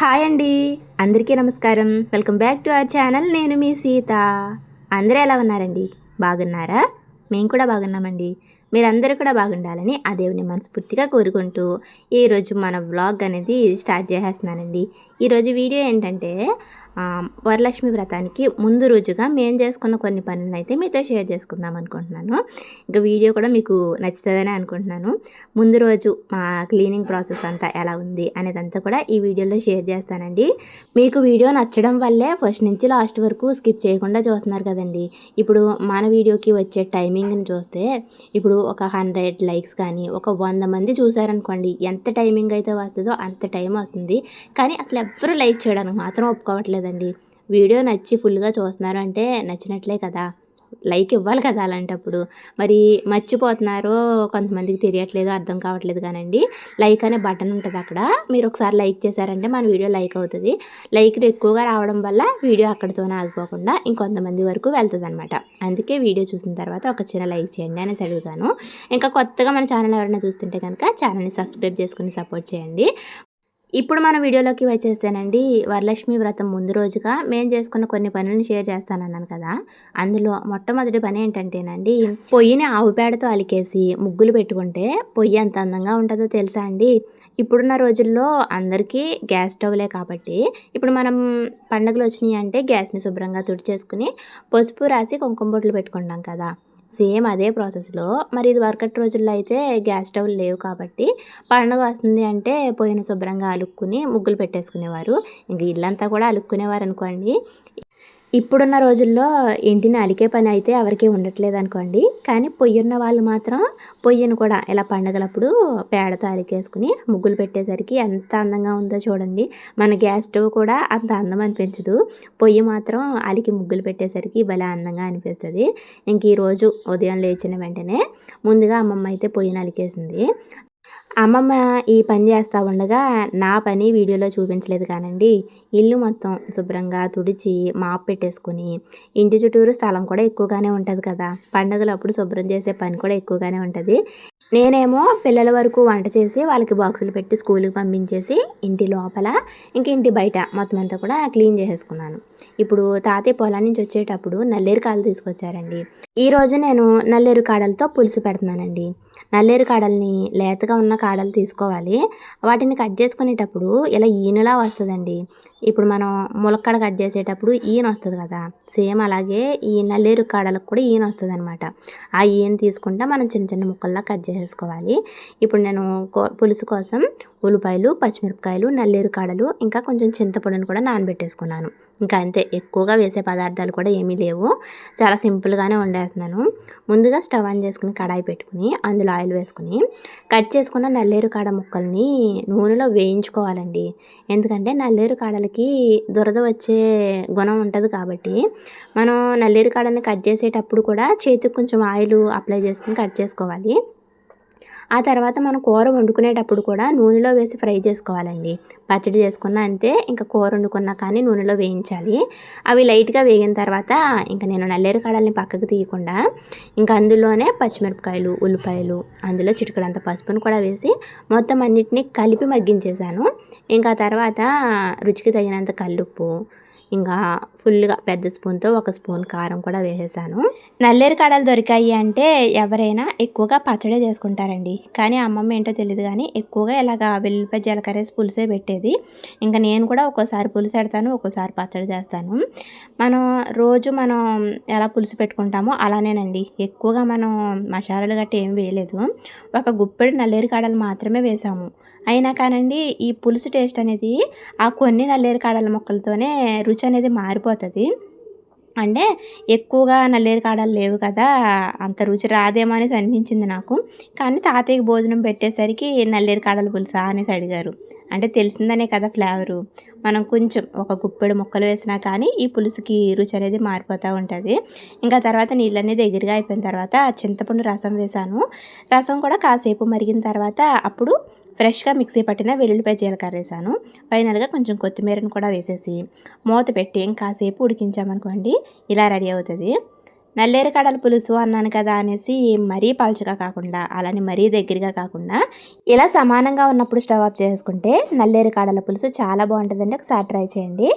Hi అండి. అందరికీ నమస్కారం. Welcome back to our channel. నేను మీ సీత. అందరూ ఎలా ఉన్నారండి? బాగున్నారా? మేము కూడా బాగున్నామండి. మీరందరూ కూడా బాగుండాలని ఆ దేవుని మనస్ఫూర్తిగా కోరుకుంటూ ఈరోజు మన వ్లాగ్ అనేది స్టార్ట్ చేసేస్తున్నానండి. ఈరోజు వీడియో ఏంటంటే వరలక్ష్మి వ్రతానికి ముందు రోజుగా మేము చేసుకున్న కొన్ని పనులను అయితే మీతో షేర్ చేసుకుందాం అనుకుంటున్నాను. ఇంకా వీడియో కూడా మీకు నచ్చుతుందని అనుకుంటున్నాను. ముందు రోజు మా క్లీనింగ్ ప్రాసెస్ అంతా ఎలా ఉంది అనేదంతా కూడా ఈ వీడియోలో షేర్ చేస్తానండి. మీకు వీడియో నచ్చడం వల్లే ఫస్ట్ నుంచి లాస్ట్ వరకు స్కిప్ చేయకుండా చూస్తున్నారు కదండి. ఇప్పుడు మన వీడియోకి వచ్చే టైమింగ్ని చూస్తే ఇప్పుడు ఒక హండ్రెడ్ లైక్స్ కానీ ఒక వంద మంది చూసారనుకోండి ఎంత టైమింగ్ అయితే వస్తుందో అంత టైం వస్తుంది. కానీ అసలు ఎవ్వరూ లైక్ చేయడానికి మాత్రం ఒప్పుకోవట్లేదు. ఒప్పుకోవట్లేదండి వీడియో నచ్చి ఫుల్గా చూస్తున్నారు అంటే నచ్చినట్లే కదా. లైక్ ఇవ్వాలి కదా అలాంటప్పుడు. మరి మర్చిపోతున్నారో కొంతమందికి తెలియట్లేదు అర్థం కావట్లేదు కానండి. లైక్ అనే బటన్ ఉంటుంది అక్కడ. మీరు ఒకసారి లైక్ చేశారంటే మన వీడియో లైక్ అవుతుంది. లైక్ ఎక్కువగా రావడం వల్ల వీడియో అక్కడితోనే ఆగిపోకుండా ఇంకొంతమంది వరకు వెళ్తుంది అనమాట అందుకే వీడియో చూసిన తర్వాత ఒక చిన్న లైక్ చేయండి అనేసి అడుగుతాను. ఇంకా కొత్తగా మన ఛానల్ ఎవరైనా చూస్తుంటే కనుక ఛానల్ని సబ్స్క్రైబ్ చేసుకుని సపోర్ట్ చేయండి. ఇప్పుడు మన వీడియోలోకి వచ్చేస్తేనండి. వరలక్ష్మి వ్రతం ముందు రోజుగా మేము చేసుకున్న కొన్ని పనులను షేర్ చేస్తానన్నాను కదా. అందులో మొట్టమొదటి పని ఏంటంటేనండి పొయ్యిని ఆవు పేడతో అలికేసి ముగ్గులు పెట్టుకుంటే పొయ్యి ఎంత అందంగా ఉంటుందో తెలుసా అండి? ఇప్పుడున్న రోజుల్లో అందరికీ గ్యాస్ స్టవ్లే కాబట్టి ఇప్పుడు మనం పండుగలు వచ్చినాయి అంటే గ్యాస్ని శుభ్రంగా తుడిచేసుకుని పసుపు రాసి కుంకుమ బొట్లు పెట్టుకుంటాం కదా. సేమ్ అదే ప్రాసెస్లో. మరి ఇది వరకటి రోజుల్లో అయితే గ్యాస్ స్టవ్లు లేవు కాబట్టి పండుగ వస్తుంది అంటే పొయ్యిని శుభ్రంగా అలుక్కుని ముగ్గులు పెట్టేసుకునేవారు. ఇంక ఇల్లంతా కూడా అలుక్కునేవారు అనుకోండి ఇప్పుడున్న రోజుల్లో ఇంటిని అలికే పని అయితే ఎవరికీ ఉండట్లేదు అనుకోండి. కానీ పొయ్యి ఉన్న వాళ్ళు మాత్రం పొయ్యిని కూడా ఇలా పండగలప్పుడు పేడతో అలికేసుకుని ముగ్గులు పెట్టేసరికి ఎంత అందంగా ఉందో చూడండి. మన గ్యాస్ స్టవ్ కూడా అంత అందం అనిపించదు. పొయ్యి మాత్రం అలికి ముగ్గులు పెట్టేసరికి భలే అందంగా అనిపిస్తుంది. ఇంక ఈరోజు ఉదయం లేచిన వెంటనే ముందుగా అమ్మమ్మ అయితే పొయ్యిని అలికేసింది. అమ్మమ్మ ఈ పని చేస్తూ ఉండగా నా పని వీడియోలో చూపించలేదు కానండి. ఇల్లు మొత్తం శుభ్రంగా తుడిచి మాప్ పెట్టేసుకుని ఇంటి చుట్టూరు స్థలం కూడా ఎక్కువగానే ఉంటుంది కదా. పండగలు అప్పుడు శుభ్రం చేసే పని కూడా ఎక్కువగానే ఉంటుంది. నేనేమో పిల్లల వరకు వంట చేసి వాళ్ళకి బాక్సులు పెట్టి స్కూల్కి పంపించేసి ఇంటి లోపల ఇంక ఇంటి బయట మొత్తం అంతా కూడా క్లీన్ చేసేసుకున్నాను. ఇప్పుడు తాతయ్య పొలం నుంచి వచ్చేటప్పుడు నల్లేరు కాడలు తీసుకొచ్చారండి. ఈరోజు నేను నల్లేరు కాడలతో పులుసు పెడుతున్నానండి. నల్లేరు కాడల్ని లేతగా ఉన్న కాడలు తీసుకోవాలి. వాటిని కట్ చేసుకునేటప్పుడు ఇలా ఈనులా వస్తుందండి. ఇప్పుడు మనం ములక్కడ కట్ చేసేటప్పుడు ఈయన వస్తుంది కదా సేమ్ అలాగే ఈ నల్లేరు కాడలకు కూడా ఈయన వస్తుంది అనమాట ఆ ఈయన తీసుకుంటే మనం చిన్న చిన్న ముక్కల్లా కట్ చేసేసుకోవాలి. ఇప్పుడు నేను పులుసు కోసం ఉల్లిపాయలు పచ్చిమిరపకాయలు నల్లేరు కాడలు ఇంకా కొంచెం చింతపండుని కూడా నానబెట్టేసుకున్నాను. ఇంకా అంతే ఎక్కువగా వేసే పదార్థాలు కూడా ఏమీ లేవు. చాలా సింపుల్గానే వండేస్తున్నాను. ముందుగా స్టవ్ ఆన్ చేసుకుని కడాయి పెట్టుకుని అందులో ఆయిల్ వేసుకుని కట్ చేసుకున్న నల్లేరు కాడ ముక్కల్ని నూనెలో వేయించుకోవాలండి. ఎందుకంటే నల్లేరు కాడలకి దురద వచ్చే గుణం ఉంటుంది కాబట్టి మనం నల్లేరు కాడని కట్ చేసేటప్పుడు కూడా చేతికి కొంచెం ఆయిల్ అప్లై చేసుకుని కట్ చేసుకోవాలి. ఆ తర్వాత మనం కూర వండుకునేటప్పుడు కూడా నూనెలో వేసి ఫ్రై చేసుకోవాలండి. పచ్చడి చేసుకున్న అంతే ఇంకా కూర వండుకున్నా కానీ నూనెలో వేయించాలి. అవి లైట్గా వేగిన తర్వాత ఇంకా నేను నల్లేరు కాడల్ని పక్కకు తీయకుండా ఇంకా అందులోనే పచ్చిమిరపకాయలు ఉల్లిపాయలు అందులో చిటికడంత పసుపును కూడా వేసి మొత్తం అన్నిటినీ కలిపి మగ్గించేశాను. ఇంకా తర్వాత రుచికి తగినంత కల్లుప్పు ఇంకా ఫుల్గా పెద్ద స్పూన్తో ఒక స్పూన్ కారం కూడా వేసేసాను. నల్లేరు కాడలు దొరికాయి అంటే ఎవరైనా ఎక్కువగా పచ్చడి చేసుకుంటారండి. కానీ అమ్మమ్మ ఏంటో తెలియదు కానీ ఎక్కువగా ఇలాగ వెల్లిపాయ జీలకర్రేసి పులుసే పెట్టేది. ఇంకా నేను కూడా ఒక్కోసారి పులుసు పెడతాను ఒక్కోసారి పచ్చడి చేస్తాను. మనం రోజు మనం ఎలా పులుసు పెట్టుకుంటామో అలానేనండి. ఎక్కువగా మనం మసాలాలు గట్టి ఏం వేయలేదు. ఒక గుప్పెడు నల్లేరు కాడలు మాత్రమే వేసాము. అయినా కానండి ఈ పులుసు టేస్ట్ అనేది ఆ కొన్ని నల్లేరు కాడల మొక్కలతోనే రుచి అనేది మారిపోతుంది. అంటే ఎక్కువగా నల్లేరు కాడలు లేవు కదా అంత రుచి రాదేమో అనేసి అనిపించింది నాకు. కానీ తాతయ్యకి భోజనం పెట్టేసరికి నల్లేరు కాడల పులుసా అనేసి అడిగారు. అంటే తెలిసిందనే కదా ఫ్లేవరు. మనం కొంచెం ఒక గుప్పెడు ముక్కలు వేసినా కానీ ఈ పులుసుకి రుచి అనేది మారిపోతూ ఉంటుంది. ఇంకా తర్వాత నీళ్ళన్నీ దగ్గరగా అయిపోయిన తర్వాత చింతపండు రసం వేసాను రసం కూడా కాసేపు మరిగిన తర్వాత అప్పుడు ఫ్రెష్గా మిక్సీ పట్టిన వెల్లుల్లిపాయ జీలకర్ర వేసాను. ఫైనల్గా కొంచెం కొత్తిమీరను కూడా వేసేసి మూత పెట్టి ఇంకాసేపు ఉడికించామనుకోండి ఇలా రెడీ అవుతుంది. నల్లేరు కడల పులుసు అన్నాను కదా అనేసి మరీ పలచగా కాకుండా అలానే మరీ దగ్గరగా కాకుండా ఇలా సమానంగా ఉన్నప్పుడు స్టవ్ ఆఫ్ చేసుకుంటే నల్లేరు కాడల పులుసు చాలా బాగుంటుందండి. ఒకసారి ట్రై చేయండి.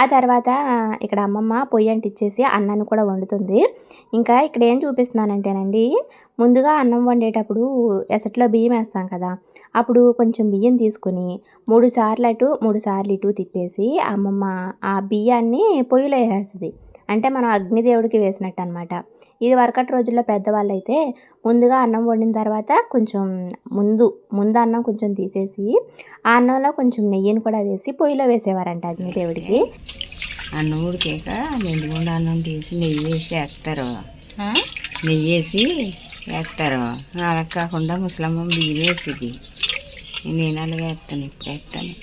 ఆ తర్వాత ఇక్కడ అమ్మమ్మ పొయ్యి అంటిచ్చేసి అన్నాన్ని కూడా వండుతుంది. ఇంకా ఇక్కడ ఏం చూపిస్తున్నానంటేనండి ముందుగా అన్నం వండేటప్పుడు ఎసట్లో బియ్యం వేస్తాం కదా అప్పుడు కొంచెం బియ్యం తీసుకుని మూడు సార్లు అటు మూడు సార్లు ఇటు తిప్పేసి అమ్మమ్మ ఆ బియ్యాన్ని పొయ్యిలో వేసేస్తుంది. అంటే మనం అగ్నిదేవుడికి వేసినట్టు అనమాట ఇది వరకటి రోజుల్లో పెద్దవాళ్ళు అయితే ముందుగా అన్నం వండిన తర్వాత కొంచెం ముందు ముందు అన్నం కొంచెం తీసేసి ఆ అన్నంలో కొంచెం నెయ్యిని కూడా వేసి పొయ్యిలో వేసేవారంట అగ్నిదేవుడికి. అన్నం ఉడికాక మెండుగుండ అన్నం తీసి నెయ్యి వేసి వేస్తారు. నెయ్యి వేసి వేస్తారు. అలా కాకుండా ముసలమ్మ బియ్యం వేసేది. నేను అలాగే వేస్తాను? ఇప్పుడు వేస్తాను.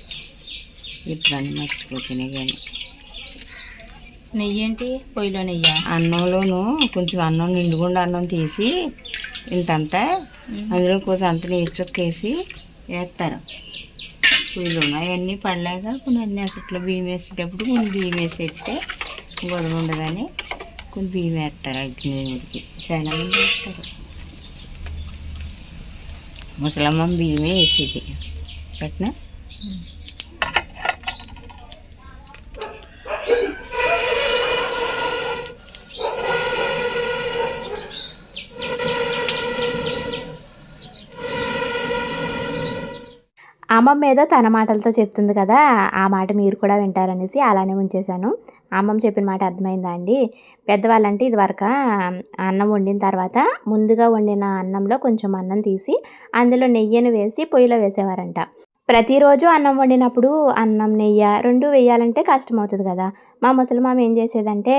ఎప్పుడన్నా మర్చిపోతున్నాయి కానీ. నెయ్యి ఏంటి? పొయ్యిలో నెయ్యి? అన్నంలోను కొంచెం అన్నం నిండుగుండ అన్నం తీసి ఇంతంతా అందులో కొంచెం అంత నీరు చొక్కేసి వేస్తారు. పొయ్యిలోను అవన్నీ పడలేక కొన్ని అన్ని అసట్లో బియ్యం వేసేటప్పుడు కొన్ని బియ్యం వేసి వేస్తే గొడవ ఉండదని కొన్ని బియ్యం వేస్తారు అగ్నిదేవుడికి చాలా మంది వేస్తారు. ముసలమ్మ బియ్యమే వేసేది పెట్టిన అమ్మమ్మ ఏదో తన మాటలతో చెప్తుంది కదా ఆ మాట మీరు కూడా వింటారనేసి అలానే ఉంచేశాను అమ్మమ్మ చెప్పిన మాట అర్థమైందా అండి? పెద్దవాళ్ళంటే ఇదివరకు అన్నం వండిన తర్వాత ముందుగా వండిన అన్నంలో కొంచెం అన్నం తీసి అందులో నెయ్యిని వేసి పొయ్యిలో వేసేవారంట. ప్రతిరోజు అన్నం వండినప్పుడు అన్నం నెయ్యి రెండు వేయాలంటే కష్టమవుతుంది కదా. మా ముసలిమామ ఏం చేసేదంటే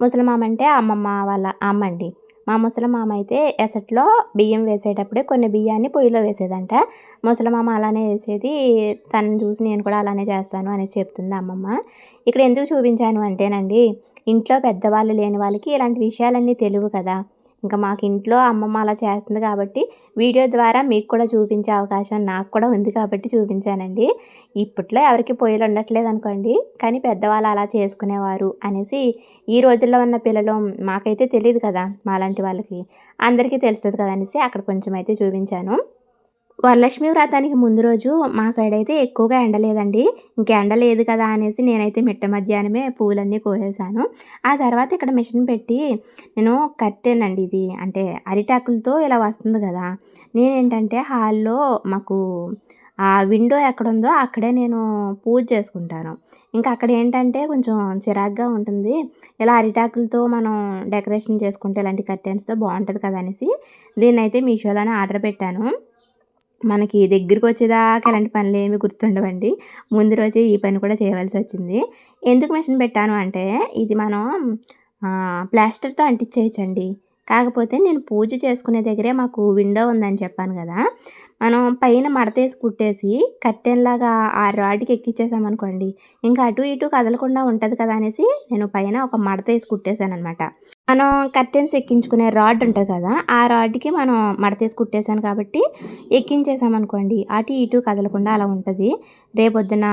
ముసలిమామ అంటే అమ్మమ్మ వాళ్ళ అమ్మ అండి. మా ముసలమామ అయితే ఎసట్లో బియ్యం వేసేటప్పుడే కొన్ని బియ్యాన్ని పొయ్యిలో వేసేదంట. ముసలమామ అలానే వేసేది. తను చూసి నేను కూడా అలానే చేస్తాను అనేసి చెప్తుంది అమ్మమ్మ. ఇక్కడ ఎందుకు చూపించాను అంటేనండి ఇంట్లో పెద్దవాళ్ళు లేని వాళ్ళకి ఇలాంటి విషయాలన్నీ తెలియవు కదా. ఇంకా మాకు ఇంట్లో అమ్మమ్మ అలా చేస్తుంది కాబట్టి వీడియో ద్వారా మీకు కూడా చూపించే అవకాశం నాకు కూడా ఉంది కాబట్టి చూపించానండి. ఇప్పట్లో ఎవరికి పొయ్యిలు ఉండట్లేదు అనుకోండి కానీ పెద్దవాళ్ళు అలా చేసుకునేవారు అనేసి ఈ రోజుల్లో ఉన్న పిల్లలు మాకైతే తెలియదు కదా మాలాంటి వాళ్ళకి. అందరికీ తెలుస్తుంది కదా అనేసి అక్కడ కొంచెం అయితే చూపించాను. వరలక్ష్మి వ్రతానికి ముందు రోజు మా సైడ్ అయితే ఎక్కువగా ఎండ లేదండి. ఇంక ఎండ లేదు కదా అనేసి నేనైతే మిట్ట మధ్యాహ్నమే పూలన్నీ కోసేసాను ఆ తర్వాత ఇక్కడ మిషన్ పెట్టి నేను కట్టానండి ఇది. అంటే అరిటాకులతో ఇలా వస్తుంది కదా. నేనేంటంటే హాల్లో మాకు ఆ విండో ఎక్కడ ఉందో అక్కడే నేను పూజ చేసుకుంటాను. ఇంకా అక్కడ ఏంటంటే కొంచెం చిరాగ్గా ఉంటుంది. ఇలా అరిటాకులతో మనం డెకరేషన్ చేసుకుంటే ఇలాంటి కర్టెన్స్తో బాగుంటుంది కదా అనేసి దీన్ని అయితే మీషోలోనే ఆర్డర్ పెట్టాను. మనకి దగ్గరికి వచ్చేదాకా ఇలాంటి పనులు ఏమి గుర్తుండవండి. ముందు రోజే ఈ పని కూడా చేయవలసి వచ్చింది ఎందుకు మిషన్ పెట్టాను అంటే ఇది మనం ప్లాస్టర్తో అంటించేయచ్చండి కాకపోతే నేను పూజ చేసుకునే దగ్గరే మాకు విండో ఉందని చెప్పాను కదా. మనం పైన మడతేసి కుట్టేసి కట్టెన్లాగా ఆ రాడ్కి ఎక్కిచ్చేసామనుకోండి ఇంకా అటు ఇటు కదలకుండా ఉంటుంది కదా అనేసి నేను పైన ఒక మడతేసి కుట్టేశాను అనమాట మనం కర్టెన్స్ ఎక్కించుకునే రాడ్ ఉంటుంది కదా ఆ రాడ్కి మనం మడతేసి కుట్టేశాను కాబట్టి ఎక్కించేసామనుకోండి అటు ఇటు కదలకుండా అలా ఉంటుంది. రేపొద్దున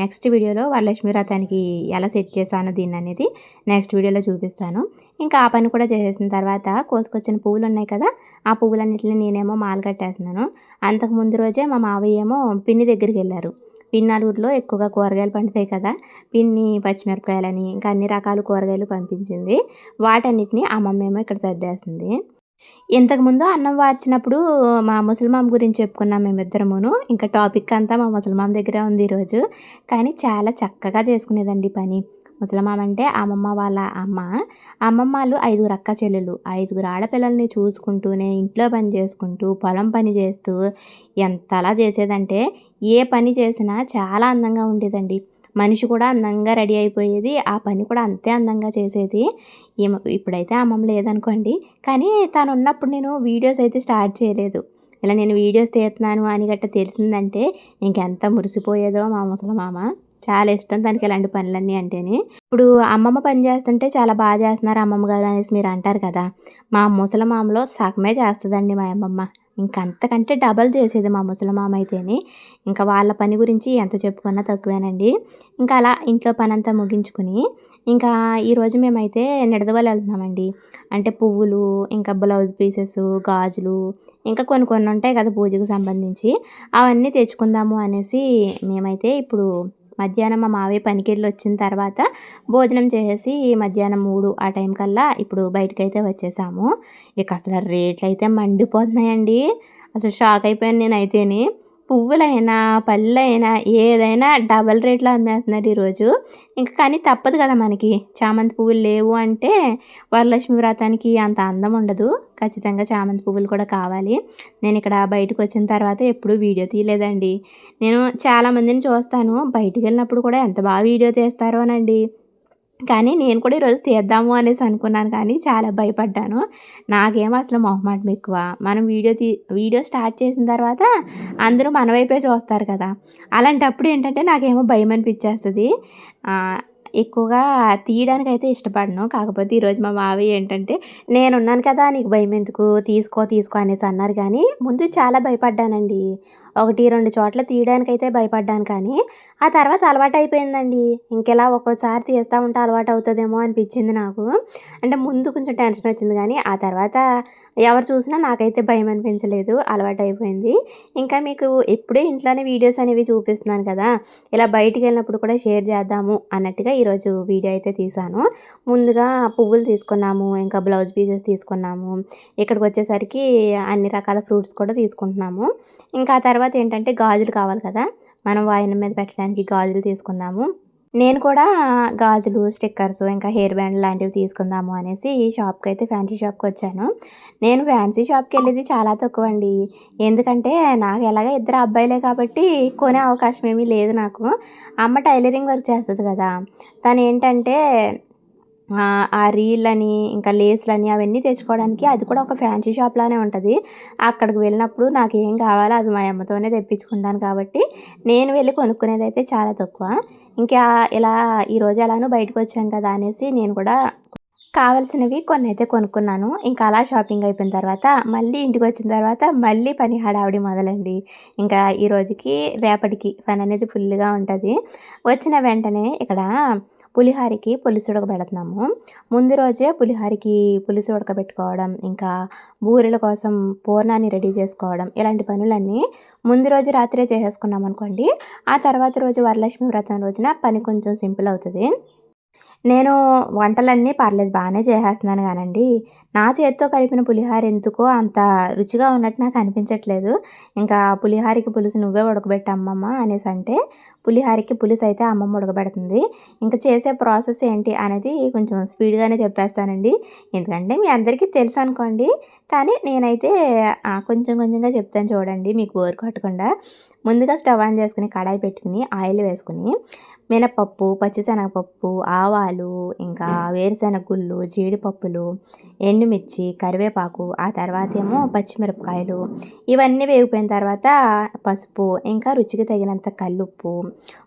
నెక్స్ట్ వీడియోలో వరలక్ష్మి వ్రతానికి ఎలా సెట్ చేశాను దీన్ని అనేది నెక్స్ట్ వీడియోలో చూపిస్తాను. ఇంకా ఆ పని కూడా చేసేసిన తర్వాత కోసుకొచ్చిన పువ్వులు ఉన్నాయి కదా ఆ పువ్వులన్నింటినీ నేనేమో మాలు కట్టేస్తున్నాను అంతకు ముందు రోజే మా మావయ్య ఏమో పిన్ని దగ్గరికి వెళ్ళారు. పిన్నాలూరులో ఎక్కువగా కూరగాయలు పండుతాయి కదా. పిన్ని పచ్చిమిరపకాయలని ఇంకా అన్ని రకాల కూరగాయలు పంపించింది. వాటన్నిటిని అమ్మమ్మ ఏమో ఇక్కడ సర్దేస్తుంది. ఇంతకుముందు అన్నం వార్చినప్పుడు మా ముసలిమామ గురించి చెప్పుకున్నాం మేమిద్దరమును. ఇంకా టాపిక్ అంతా మా ముసలిమామ దగ్గరే ఉంది ఈరోజు. కానీ చాలా చక్కగా చేసుకునేదండి పని. ముసలమామ అంటే అమ్మమ్మ వాళ్ళ అమ్మ. అమ్మమ్మలు ఐదుగురు అక్క చెల్లెలు. ఐదుగురు ఆడపిల్లల్ని చూసుకుంటూనే ఇంట్లో పని చేసుకుంటూ పొలం పని చేస్తూ ఎంతలా చేసేదంటే ఏ పని చేసినా చాలా అందంగా ఉండేదండి. మనిషి కూడా అందంగా రెడీ అయిపోయేది ఆ పని కూడా అంతే అందంగా చేసేది. ఏమో ఇప్పుడైతే అమ్మమ్మ లేదనుకోండి. కానీ తను ఉన్నప్పుడు నేను వీడియోస్ అయితే స్టార్ట్ చేయలేదు. ఇలా నేను వీడియోస్ తీస్తున్నాను అని గట్ట తెలిసిందంటే ఇంకెంత మురిసిపోయేదో మా ముసలమామ చాలా ఇష్టం తనకి ఇలాంటి పనులన్నీ అంటేనే. ఇప్పుడు అమ్మమ్మ పని చేస్తుంటే చాలా బాగా చేస్తున్నారు అమ్మమ్మ గారు అనేసి మీరు అంటారు కదా. మా ముసలమామలో సగమే చేస్తుందండి మా అమ్మమ్మ. ఇంకంతకంటే డబల్ చేసేది మా ముసలమామ అయితేనే. ఇంకా వాళ్ళ పని గురించి ఎంత చెప్పుకున్నా తక్కువేనండి. ఇంకా అలా ఇంట్లో పని అంతా ముగించుకుని ఇంకా ఈరోజు మేమైతే నిడదవలు వెళ్తున్నామండి. అంటే పువ్వులు ఇంకా బ్లౌజ్ పీసెస్ గాజులు ఇంకా కొన్ని కొన్ని ఉంటాయి కదా పూజకు సంబంధించి. అవన్నీ తెచ్చుకుందాము అనేసి మేమైతే ఇప్పుడు మధ్యాహ్నం మా మావయ్య పనికి వెళ్ళి వచ్చిన తర్వాత భోజనం చేసేసి మధ్యాహ్నం మూడు ఆ టైం కల్లా ఇప్పుడు బయటకైతే వచ్చేసాము. ఇక అసలు రేట్లు అయితే మండిపోతున్నాయండి. అసలు షాక్ అయిపోయాను నేనైతేనే. పువ్వులైనా పళ్ళైనా ఏదైనా డబల్ రేట్లో అమ్మేస్తున్నారు ఈరోజు. ఇంకా కానీ తప్పదు కదా మనకి. చామంతి పువ్వులు లేవు అంటే వరలక్ష్మి వ్రతానికి అంత అందం ఉండదు. ఖచ్చితంగా చామంతి పువ్వులు కూడా కావాలి. నేను ఇక్కడ బయటకు వచ్చిన తర్వాత ఎప్పుడూ వీడియో తీయలేదండి. నేను చాలామందిని చూస్తాను. బయటికి వెళ్ళినప్పుడు కూడా ఎంత బాగా వీడియో తీస్తారోనండి కానీ నేను కూడా ఈరోజు తీద్దాము అనేసి అనుకున్నాను కానీ చాలా భయపడ్డాను. నాకేమో అసలు మొహమాటం ఎక్కువ. మనం వీడియో తీ వీడియో స్టార్ట్ చేసిన తర్వాత అందరూ మన వైపే చూస్తారు కదా. అలాంటప్పుడు ఏంటంటే నాకేమో భయం అనిపించేస్తుంది. ఎక్కువగా తీయడానికి అయితే ఇష్టపడను. కాకపోతే ఈరోజు మా మావయ్య ఏంటంటే నేనున్నాను కదా నీకు భయం ఎందుకు? తీసుకో తీసుకో అనేసి అన్నారు. కానీ ముందు చాలా భయపడ్డానండి. ఒకటి రెండు చోట్ల తీయడానికైతే భయపడ్డాను కానీ ఆ తర్వాత అలవాటు అయిపోయిందండి ఇంకెలా ఒక్కోసారి తీస్తూ ఉంటే అలవాటు అవుతుందేమో అనిపించింది నాకు. అంటే ముందు కొంచెం టెన్షన్ వచ్చింది కానీ ఆ తర్వాత ఎవరు చూసినా నాకైతే భయం అనిపించలేదు అలవాటు అయిపోయింది ఇంకా మీకు ఎప్పుడే ఇంట్లోనే వీడియోస్ అనేవి చూపిస్తున్నాను కదా ఇలా బయటికి వెళ్ళినప్పుడు కూడా షేర్ చేద్దాము అన్నట్టుగా ఈరోజు వీడియో అయితే తీశాను. ముందుగా పువ్వులు తీసుకున్నాము ఇంకా బ్లౌజ్ పీసెస్ తీసుకున్నాము ఇక్కడికి వచ్చేసరికి అన్ని రకాల ఫ్రూట్స్ కూడా తీసుకుంటున్నాము. ఇంకా ఆ తర్వాత ఏంటంటే గాజులు కావాలి కదా మనం వాయినం మీద పెట్టడానికి గాజులు తీసుకుందాము. నేను కూడా గాజులు స్టిక్కర్స్ ఇంకా హెయిర్ బ్యాండ్ లాంటివి తీసుకుందాము అనేసి ఈ షాప్కి అయితే ఫ్యాన్సీ షాప్కి వచ్చాను. నేను ఫ్యాన్సీ షాప్కి వెళ్ళేది చాలా తక్కువ అండి ఎందుకంటే నాకు ఎలాగ ఇద్దరు అబ్బాయిలే కాబట్టి కొనే అవకాశం ఏమీ లేదు నాకు. అమ్మ టైలరింగ్ వర్క్ చేస్తుంది కదా తను ఏంటంటే ఆ, రీళ్ళని ఇంకా లేస్లని అవన్నీ తెచ్చుకోవడానికి అది కూడా ఒక ఫ్యాన్సీ షాప్ లానే ఉంటుంది. అక్కడికి వెళ్ళినప్పుడు నాకు ఏం కావాలో అవి మా అమ్మతోనే తెప్పించుకుంటాను కాబట్టి నేను వెళ్ళి కొనుక్కునేది అయితే చాలా తక్కువ. ఇంకా ఇలా ఈరోజు ఎలానో బయటకు వచ్చాను కదా అనేసి నేను కూడా కావాల్సినవి కొన్ని అయితే కొనుక్కున్నాను. ఇంకా అలా షాపింగ్ అయిపోయిన తర్వాత మళ్ళీ ఇంటికి వచ్చిన తర్వాత మళ్ళీ పని హడావిడి మొదలండి. ఇంకా ఈ రోజుకి రేపటికి పని అనేది ఫుల్గా ఉంటుంది. వచ్చిన వెంటనే ఇక్కడ పులిహారికి పులుసు ఉడకబెడుతున్నాము. ముందు రోజే పులిహారికి పులుసు ఉడకబెట్టుకోవడం ఇంకా బూరెల కోసం పూర్ణాన్ని రెడీ చేసుకోవడం ఇలాంటి పనులన్నీ ముందు రోజు రాత్రే చేసేసుకున్నాం అనుకోండి ఆ తర్వాత రోజు వరలక్ష్మి వ్రతం రోజున పని కొంచెం సింపుల్ అవుతుంది. నేను వంటలన్నీ పర్లేదు బాగానే చేసేస్తున్నాను కానండి. నా చేతితో కలిపిన పులిహార ఎందుకో అంత రుచిగా ఉన్నట్టు నాకు అనిపించట్లేదు. ఇంకా పులిహారకి పులుసు నువ్వే ఉడకబెట్ట అమ్మమ్మ అనేసి అంటే పులిహారకి పులుసు అయితే అమ్మమ్మ ఉడకబెడుతుంది. ఇంకా చేసే ప్రాసెస్ ఏంటి అనేది కొంచెం స్పీడ్గానే చెప్పేస్తానండి. ఎందుకంటే మీ అందరికీ తెలుసు అనుకోండి. కానీ నేనైతే కొంచెం కొంచెంగా చెప్తాను చూడండి మీకు బోర్ కొట్టకుండా. ముందుగా స్టవ్ ఆన్ చేసుకుని కడాయి పెట్టుకుని ఆయిల్ వేసుకుని మినపప్పు పచ్చిశనగపప్పు ఆవాలు ఇంకా వేరుశనగ గుళ్ళు జీడిపప్పులు ఎండుమిర్చి కరివేపాకు ఆ తర్వాత ఏమో పచ్చిమిరపకాయలు. ఇవన్నీ వేగిపోయిన తర్వాత పసుపు ఇంకా రుచికి తగినంత కల్లుప్పు.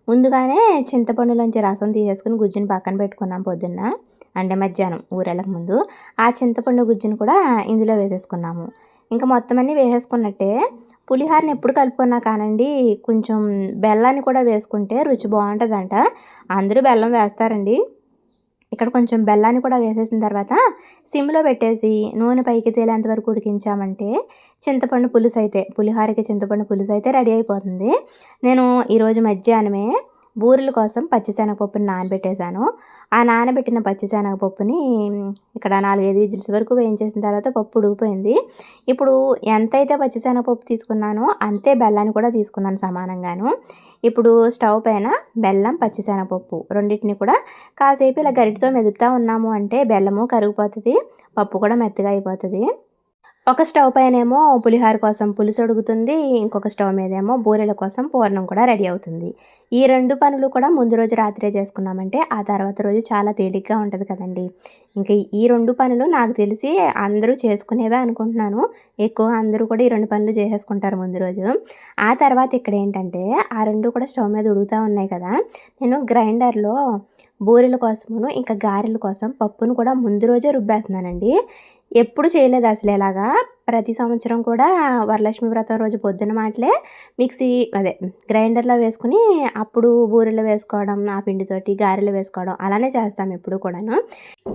ముందుగానే చింతపండులోంచి రసం తీసేసుకుని గుజ్జుని పక్కన పెట్టుకున్నాం పొద్దున్న అంటే మధ్యాహ్నం ఊరెళ్ళక ముందు. ఆ చింతపండు గుజ్జుని కూడా ఇందులో వేసేసుకున్నాము. ఇంకా మొత్తం అన్నీ వేసేసుకున్నట్టే పులిహోరని ఎప్పుడు కలుపుకున్నా కానండి కొంచెం బెల్లాన్ని కూడా వేసుకుంటే రుచి బాగుంటుందంట. అందరూ బెల్లం వేస్తారండి. ఇక్కడ కొంచెం బెల్లాన్ని కూడా వేసేసిన తర్వాత సిమ్లో పెట్టేసి నూనె పైకి తేలేంత వరకు ఉడికించామంటే చింతపండు పులుసు అయితే పులిహోరకి చింతపండు పులుసు అయితే రెడీ అయిపోతుంది. నేను ఈరోజు మధ్యాహ్నమే బూరెల కోసం పచ్చిశనగపప్పుని నానబెట్టేశాను. ఆ నానబెట్టిన పచ్చిశనగపప్పుని ఇక్కడ నాలుగైదు విజిల్స్ వరకు వేయించేసిన తర్వాత పప్పు ఉడిగిపోయింది ఇప్పుడు ఎంతైతే పచ్చిశనగపప్పు తీసుకున్నానో అంతే బెల్లాన్ని కూడా తీసుకున్నాను సమానంగాను. ఇప్పుడు స్టవ్ పైన బెల్లం పచ్చిశనగపప్పు రెండింటిని కూడా కాసేపు ఇలా గరిటతో మెదుపుతూ ఉన్నాము అంటే బెల్లము కరిగిపోతుంది పప్పు కూడా మెత్తగా అయిపోతుంది. ఒక స్టవ్ పైనేమో పులిహోర కోసం పులుసు ఉడుకుతుంది ఇంకొక స్టవ్ మీదేమో బూరెల కోసం పూర్ణం కూడా రెడీ అవుతుంది. ఈ రెండు పనులు కూడా ముందు రోజు రాత్రే చేసుకున్నామంటే ఆ తర్వాత రోజు చాలా తేలిగ్గా ఉంటుంది కదండి. ఇంకా ఈ రెండు పనులు నాకు తెలిసి అందరూ చేసుకునేవే అనుకుంటున్నాను. ఎక్కువ అందరూ కూడా ఈ రెండు పనులు చేసేసుకుంటారు ముందు రోజు. ఆ తర్వాత ఇక్కడ ఏంటంటే ఆ రెండు కూడా స్టవ్ మీద ఉడుగుతూ ఉన్నాయి కదా నేను గ్రైండర్లో బూరెల కోసమును ఇంకా గారెల కోసం పప్పును కూడా ముందు రోజే రుబ్బేస్తున్నానండి. ఎప్పుడు చేయలేదు అసలు ఇలాగా ప్రతి సంవత్సరం కూడా వరలక్ష్మి వ్రతం రోజు పొద్దున మాటలే మిక్సీ అదే గ్రైండర్లో వేసుకుని అప్పుడు బూరెలు వేసుకోవడం ఆ పిండితోటి గారెలు వేసుకోవడం అలానే చేస్తాం ఎప్పుడు కూడాను.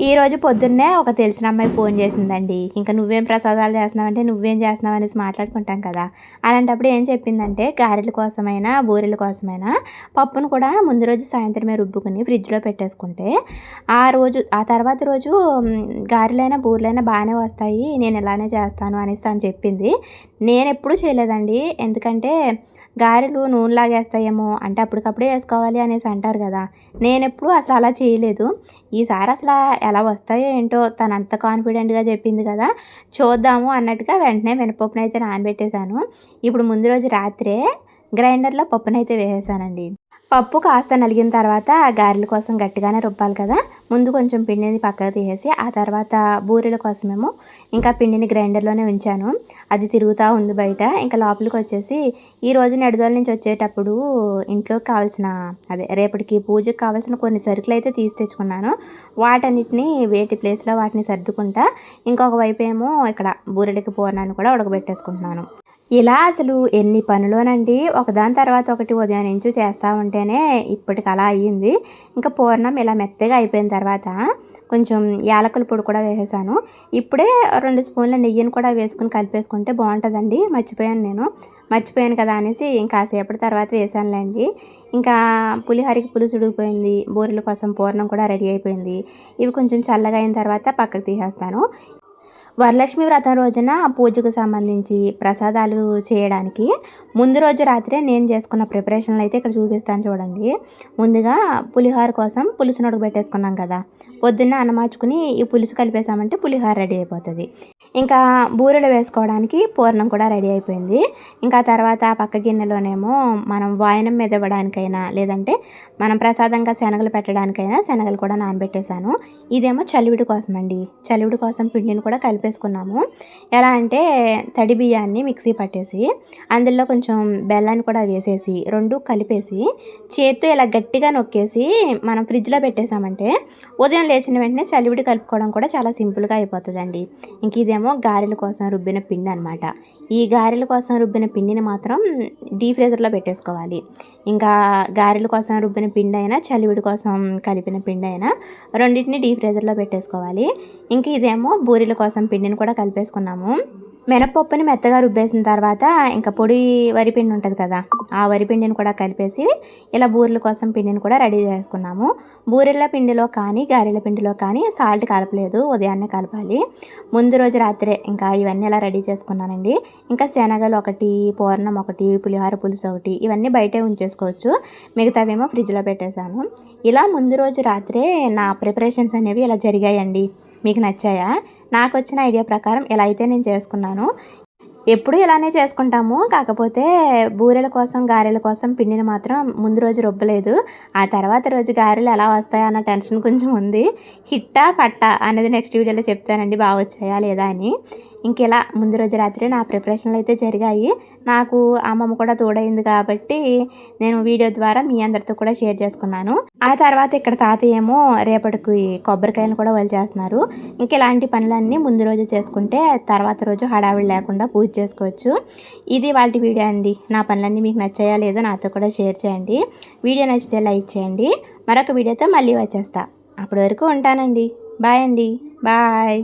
ఈరోజు పొద్దున్నే ఒక తెలిసిన అమ్మాయి ఫోన్ చేసిందండి. ఇంకా నువ్వేం ప్రసాదాలు చేస్తున్నావంటే నువ్వేం చేస్తున్నావు అనేసి మాట్లాడుకుంటాం కదా. అలాంటప్పుడు ఏం చెప్పిందంటే గారెల కోసమైనా బూరెల కోసమైనా పప్పును కూడా ముందు రోజు సాయంత్రమే రుబ్బుకుని ఫ్రిడ్జ్లో పెట్టేసుకుంటే ఆ రోజు ఆ తర్వాత రోజు గారెలైనా బూరెలైనా బాగానే వస్తాయి నేను ఇలానే చేస్తాను అనేసి తను చెప్పింది. నేను ఎప్పుడూ చేయలేదండి. ఎందుకంటే గారెలు నూనె లాగేస్తాయేమో అంటే అప్పటికప్పుడే వేసుకోవాలి అనేసి అంటారు కదా. నేను ఎప్పుడు అసలు అలా చేయలేదు. ఈసారి అసలు ఎలా వస్తాయో ఏంటో తను అంత కాన్ఫిడెంట్గా చెప్పింది కదా. చూద్దాము అన్నట్టుగా వెంటనే మినపప్పునైతే నానబెట్టేశాను. ఇప్పుడు ముందు రోజు రాత్రే గ్రైండర్లో పప్పునైతే వేసేసానండి పప్పు కాస్త నలిగిన తర్వాత గారెల కోసం గట్టిగానే రుబ్బాలి కదా. ముందు కొంచెం పిండిని పక్కకు తీసేసి ఆ తర్వాత బూరెల కోసమేమో ఇంకా పిండిని గ్రైండర్లోనే ఉంచాను. అది తిరుగుతూ ఉంది బయట. ఇంకా లోపలికి వచ్చేసి ఈ రోజు నెడదోల నుంచి వచ్చేటప్పుడు ఇంట్లోకి కావాల్సిన అదే రేపటికి పూజకు కావాల్సిన కొన్ని సరుకులు అయితే తీసి తెచ్చుకున్నాను. వాటన్నిటిని వేటి ప్లేస్లో వాటిని సర్దుకుంటా ఇంకొక వైపు ఏమో ఇక్కడ బూరెలకి పూర్ణాన్ని కూడా ఉడకబెట్టేసుకుంటున్నాను. ఇలా అసలు ఎన్ని పనులోనండి? ఒకదాని తర్వాత ఒకటి ఉదయం నుంచి చేస్తూ ఉంటేనే ఇప్పటికి అలా అయ్యింది. ఇంకా పూర్ణం ఇలా మెత్తగా అయిపోయిన తర్వాత కొంచెం యాలకుల పొడి కూడా వేసేసాను. ఇప్పుడే రెండు స్పూన్ల నెయ్యిని కూడా వేసుకుని కలిపేసుకుంటే బాగుంటుందండి. మర్చిపోయాను నేను. మర్చిపోయాను కదా అనేసి ఇంకా కాసేపటి తర్వాత వేసానులేండి. ఇంకా పులిహోరకి పులుసు ఉడిగిపోయింది బూరెల కోసం పూర్ణం కూడా రెడీ అయిపోయింది. ఇవి కొంచెం చల్లగా అయిన తర్వాత పక్కకు తీసేస్తాను. వరలక్ష్మి వ్రతం రోజున పూజకు సంబంధించి ప్రసాదాలు చేయడానికి ముందు రోజు రాత్రే నేను చేసుకున్న ప్రిపరేషన్లు అయితే ఇక్కడ చూపిస్తాను చూడండి. ముందుగా పులిహోర కోసం పులుసు పులుసును పెట్టేసుకున్నాం కదా. పొద్దున్న అన్నమాచుకుని ఈ పులుసు కలిపేసామంటే పులిహోర రెడీ అయిపోతుంది. ఇంకా బూరెలు వేసుకోవడానికి పూర్ణం కూడా రెడీ అయిపోయింది. ఇంకా తర్వాత ఆ పక్క గిన్నెలోనేమో మనం వాయనం మీద ఇవ్వడానికైనా లేదంటే మనం ప్రసాదంగా శనగలు పెట్టడానికైనా శనగలు కూడా నానబెట్టేశాను. ఇదేమో చలివిడి కోసం అండి చలివిడి కోసం పిండిని కూడా కలిపేసుకున్నాము. ఎలా అంటే తడి బియ్యాన్ని మిక్సీ పట్టేసి అందులో కొంచెం బెల్లాన్ని కూడా వేసేసి రెండు కలిపేసి చేత్తో ఇలా గట్టిగా నొక్కేసి మనం ఫ్రిడ్జ్లో పెట్టేసామంటే ఉదయం లేచిన వెంటనే చలివిడి కలుపుకోవడం కూడా చాలా సింపుల్గా అయిపోతుందండి. ఇంక ఇదేమో గారెల కోసం రుబ్బిన పిండి అనమాట ఈ గారెల కోసం రుబ్బిన పిండిని మాత్రం డీ ఫ్రీజర్లో పెట్టేసుకోవాలి. ఇంకా గారెల కోసం రుబ్బిన పిండి అయినా చలివిడి కోసం కలిపిన పిండి అయినా రెండింటిని డీ ఫ్రీజర్లో పెట్టేసుకోవాలి. ఇంక ఇదేమో బూరెల కోసం కోసం పిండిని కూడా కలిపేసుకున్నాము. మినపప్పుని మెత్తగా రుబ్బేసిన తర్వాత ఇంకా పొడి వరిపిండి ఉంటుంది కదా ఆ వరిపిండిని కూడా కలిపేసి ఇలా బూరెల కోసం పిండిని కూడా రెడీ చేసుకున్నాము. బూరెల పిండిలో కానీ గారెల పిండిలో కానీ సాల్ట్ కలపలేదు ఉదయాన్నే కలపాలి. ముందు రోజు రాత్రే ఇంకా ఇవన్నీ ఇలా రెడీ చేసుకున్నానండి. ఇంకా శనగలు ఒకటి పూర్ణం ఒకటి పులిహోర పులుసు ఒకటి ఇవన్నీ బయటే ఉంచేసుకోవచ్చు. మిగతావేమో ఫ్రిడ్జ్లో పెట్టేశాను. ఇలా ముందు రోజు రాత్రే నా ప్రిపరేషన్స్ అనేవి ఇలా జరిగాయండి. మీకు నచ్చాయా? నాకు వచ్చిన ఐడియా ప్రకారం ఎలా అయితే నేను చేసుకున్నాను. ఎప్పుడు ఇలానే చేసుకుంటాము. కాకపోతే బూరెల కోసం గారెల కోసం పిండిని మాత్రం ముందు రోజు రుబ్బలేదు. ఆ తర్వాత రోజు గారెలు ఎలా వస్తాయా అన్న టెన్షన్ కొంచెం ఉంది. హిట్టా పట్టా అనేది నెక్స్ట్ వీడియోలో చెప్తానండి. బాగా వచ్చాయా లేదా అని. ఇంకెలా ముందు రోజు రాత్రి నా ప్రిపరేషన్లు అయితే జరిగాయి. నాకు అమ్మమ్మ కూడా తోడైంది కాబట్టి నేను వీడియో ద్వారా మీ అందరితో కూడా షేర్ చేసుకున్నాను. ఆ తర్వాత ఇక్కడ తాతయ్య ఏమో రేపటికి కొబ్బరికాయలు కూడా వాళ్ళు చేస్తున్నారు. ఇంకెలాంటి పనులన్నీ ముందు రోజు చేసుకుంటే తర్వాత రోజు హడావిడి లేకుండా పూజ చేసుకోవచ్చు. ఇది వాటి వీడియో అండి. నా పనులన్నీ మీకు నచ్చాయా లేదో నాతో కూడా షేర్ చేయండి. వీడియో నచ్చితే లైక్ చేయండి. మరొక వీడియోతో మళ్ళీ వచ్చేస్తా. అప్పటి వరకు ఉంటానండి. బాయ్ అండి. బాయ్.